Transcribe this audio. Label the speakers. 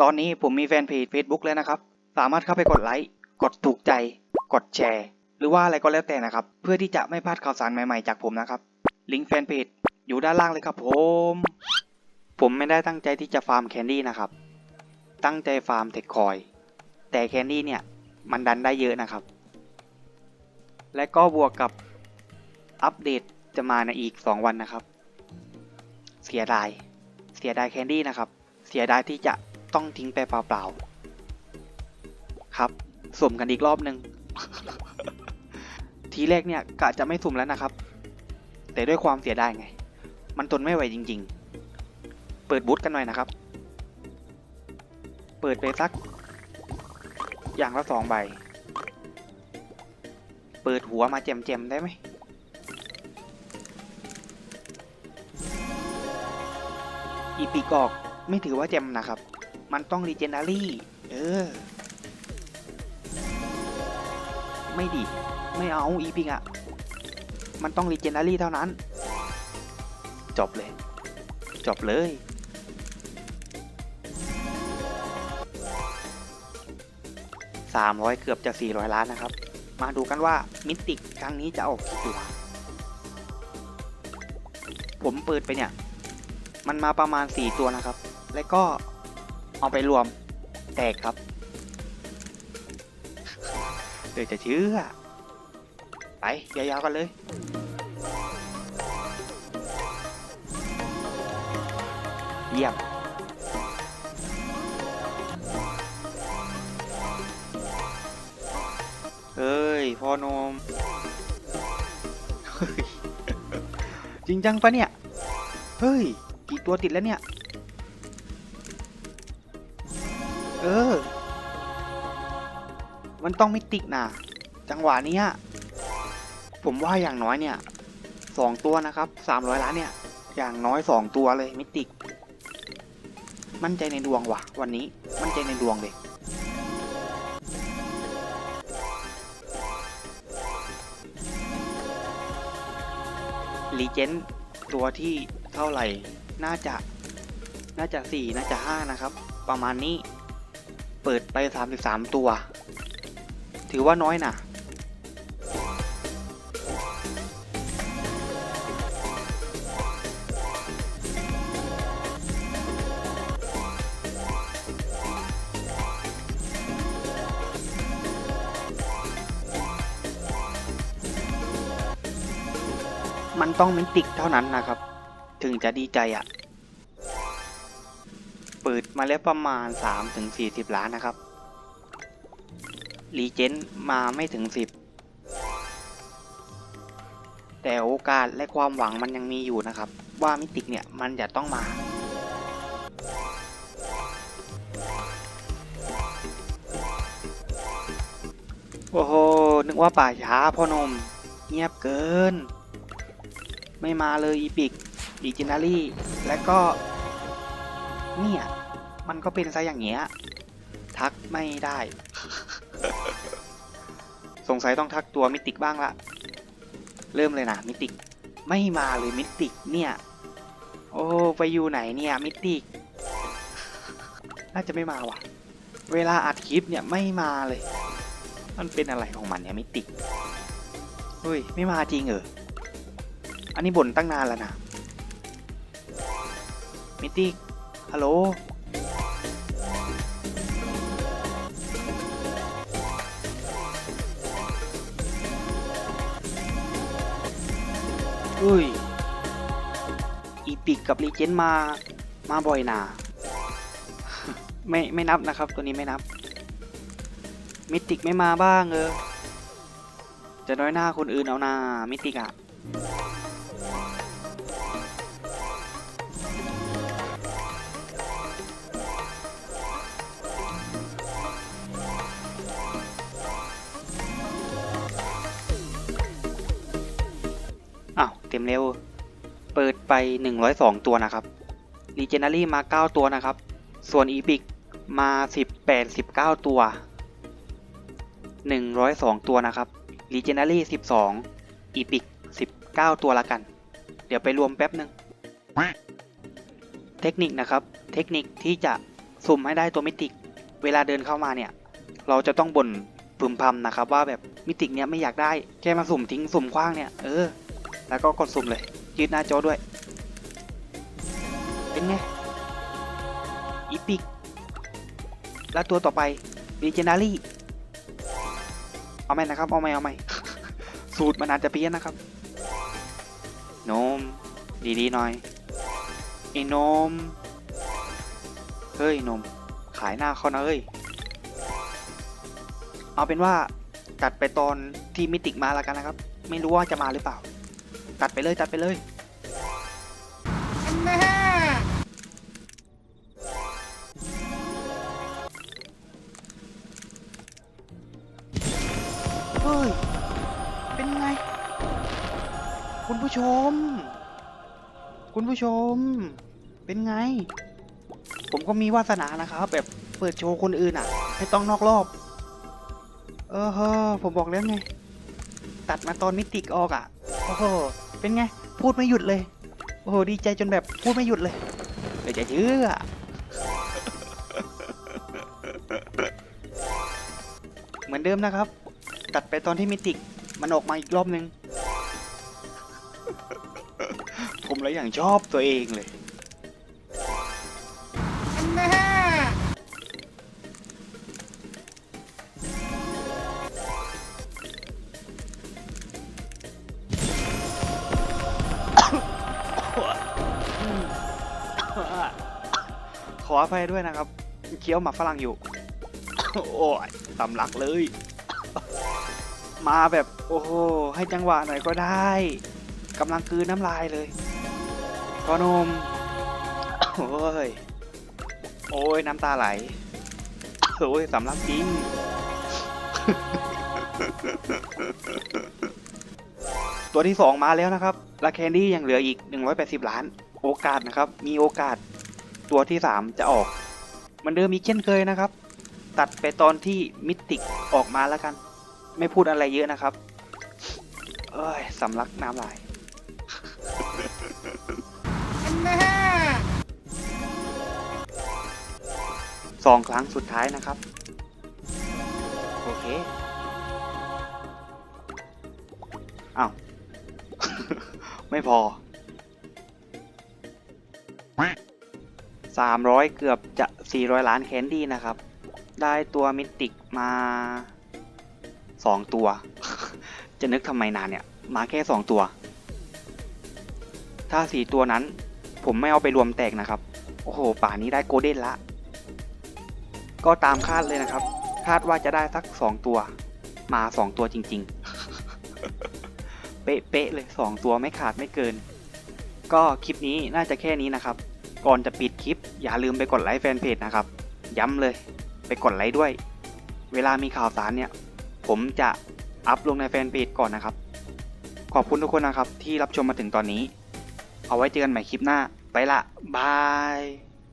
Speaker 1: ตอนนี้ผมมีแฟนเพจ Facebook แล้วนะครับ สามารถเข้าไปกดไลค์กดถูกใจ กดแชร์ หรือว่าอะไรก็แล้วแต่นะครับ เพื่อที่จะไม่พลาดข่าวสารใหม่ๆจากผมนะครับ ลิงก์แฟนเพจอยู่ด้านล่างเลยครับผม ผมไม่ได้ตั้งใจที่จะฟาร์มแคนดี้นะครับ ตั้งใจฟาร์มเทคคอย แต่แคนดี้เนี่ยมันดันได้เยอะนะครับ และก็บวกกับอัปเดตจะมาในอีก 2 วันนะครับ เสียดาย เสียดายแคนดี้นะครับ เสียดายที่จะ ต้องทิ้งไปเปล่าๆ ครับ สุ่มกันอีกรอบหนึ่ง ทีแรกเนี่ยกะจะไม่สุ่มแล้วนะครับ แต่ด้วยความเสียดายไง มันทนไม่ไหวจริง ๆ เปิดบูธกันหน่อยนะครับ เปิดไปสัก อย่างละสองใบ เปิดหัวมาแจมๆได้ไหมอีปีกอกไม่ถือว่าแจมนะครับ มันต้องรีเจนดารี่เออ ไม่ดี ไม่เอาอีปิงอะมันต้องรีเจนดารี่เท่านั้น จบเลย จบเลยสามร้อยเกือบจะสี่ร้อยล้านนะครับ มาดูกันว่ามิติกครั้งนี้จะออกกี่ตัว ผมเปิดไปเนี่ย มันมาประมาณ4ตัวนะครับ แล้วก็ เอาไปรวมแตกครับเดี๋ยวจะเชื่อไปยาวๆกันเลยเยี่ยมเฮ้ยพ่อนมจริงจังปะเนี่ย เฮ้ย กี่ตัวติดแล้วเนี่ย เออ มันต้องมิติกนะจังหวะนี้ผมว่าอย่างน้อยเนี่ยสองตัวนะครับสามร้อยล้านเนี่ย อย่างน้อยสองตัวเลยมิติก มั่นใจในดวงว่ะ วันนี้มั่นใจในดวงเลยรีเจนตัวที่เท่าไหร่ น่าจะ น่าจะ 4 น่าจะ 5 นะครับ ประมาณนี้ เปิดไป 33 ตัว ถือว่าน้อยนะมันต้องมิติกเท่านั้นนะครับ ถึงจะดีใจอะ่ะ เปิดมาแล้วประมาณ 3-40 ล้านนะครับ รีเจนมาไม่ถึง 10 แต่โอกาสและความหวังมันยังมีอยู่นะครับ ว่ามิติกเนี่ยมันจะต้องมา โอ้โห นึกว่าป่าช้าพ่อนม เงียบเกิน ไม่มาเลยอีพิกอีจินารี่ และก็ เนี่ย มันก็เป็นซะอย่างเงี้ย ทักไม่ได้ สงสัยต้องทักตัวมิติกบ้างละ เริ่มเลยนะมิติก ไม่มาเลยมิติกเนี่ย โอ้ไปอยู่ไหนเนี่ยมิติก น่าจะไม่มาว่ะ เวลาอัดคลิปเนี่ยไม่มาเลย มันเป็นอะไรของมันเนี่ยมิติก เฮ้ยไม่มาจริงเหรอ อันนี้บ่นตั้งนานแล้วนะมิติก ฮัลโหลอุ้ย อีปิกกับรีเจนมา มาบ่อยนาไม่ ไม่นับนะครับ ตัวนี้ไม่นับ มิติกไม่มาบ้างเออ จะน้อยหน้าคนอื่นเอานามิติกอะ ต็มเร็ว เปิดไป 102 ตัวนะครับรีเจนารี่มา 9 ตัวนะครับ ส่วนอีพิกมา 18 19 ตัว 102 ตัวนะครับรีเจนารี่12อีพิก19 ตัวละกัน เดี๋ยวไปรวมแป๊บหนึ่งเทคนิคนะครับ เทคนิคที่จะสุ่มให้ได้ตัวมิติก เวลาเดินเข้ามาเนี่ย เราจะต้องบ่นพึมพำนะครับ ว่าแบบมิติกเนี้ยไม่อยากได้ แค่มาสุ่มทิ้งสุ่มคว้างเนี่ย เออ แล้วก็กดสุ่มเลยยืดหน้าจอด้วย เป็นไงอีพิกแล้วตัวต่อไป d ีเจนารีเอาไหมนะครับ เอาไหมเอาไหมสูตรมันอาจจะเพี้ยนนะครับ โนม ดีๆหน่อยไอ้โนม เฮ้ยโนม ขายหน้าเขานะเฮ้ย เอาเป็นว่าตัดไปตอนที่มิติกมาแล้วกันนะครับ ไม่รู้ว่าจะมาหรือเปล่า ตัดไปเลยตัดไปเลยเฮ้ย เป็นไง คุณผู้ชม คุณผู้ชม เป็นไง ผมก็มีวาสนานะครับ แบบเปิดโชว์คนอื่นอะ ไม่ต้องนอกรอบ เออเฮอผมบอกแล้วไง ตัดมาตอนมิติกออกอะ โอ้โห เป็นไง พูดไม่หยุดเลย โอ้โห ดีใจจนแบบพูดไม่หยุดเลยเดี๋ยวจะเชื่อเหมือนเดิมนะครับ ตัดไปตอนที่มิติก มันออกมาอีกรอบนึง ผมเลยอย่างชอบตัวเองเลยข ออภัยด้วยนะครับ เคี้ยวหมากฝรั่งอยู่ โอ้ยสำลักเลย มาแบบโอ้โหให้จังหวะหน่อยก็ได้กำลังกลืนน้ำลายเลยพอนมโอ้ย โอ้ย น้ำตาไหล โอ้ยสำลักจริง ตัวที่ 2 มาแล้วนะครับละแคนดี้ยังเหลืออีก 180 ล้าน โอกาสนะครับ มีโอกาส ตัวที่ 3 จะออกเหมันเดิมมีเช่นเคยนะครับ ตัดไปตอนที่มิติกออกมาแล้วกัน ไม่พูดอะไรเยอะนะครับ เอ้ยสำลักน้ำลายสองครั้งสุดท้ายนะครับ โอเคอ้าว ไม่พอ สามร้อยเกือบจะสี่ร้อยล้านแคนดี้นะครับ ได้ตัวมิติกมาสองตัว จะนึกทำไมนานเนี่ย มาแค่สองตัว ถ้าสี่ตัวนั้น ผมไม่เอาไปรวมแตกนะครับ โอ้โห ป่านี้ได้โกลเด้นละ ก็ตามคาดเลยนะครับ คาดว่าจะได้สักสองตัว มาสองตัวจริง ๆ เป๊ะๆเลยสองตัวไม่ขาดไม่เกิน ก็คลิปนี้น่าจะแค่นี้นะครับ ก่อนจะปิดคลิป อย่าลืมไปกดไลค์แฟนเพจนะครับ ย้ำเลยไปกดไลค์ด้วย เวลามีข่าวสารเนี่ย ผมจะอัพลงในแฟนเพจก่อนนะครับ ขอบคุณทุกคนนะครับที่รับชมมาถึงตอนนี้ เอาไว้เจอกันใหม่คลิปหน้า ไปละบาย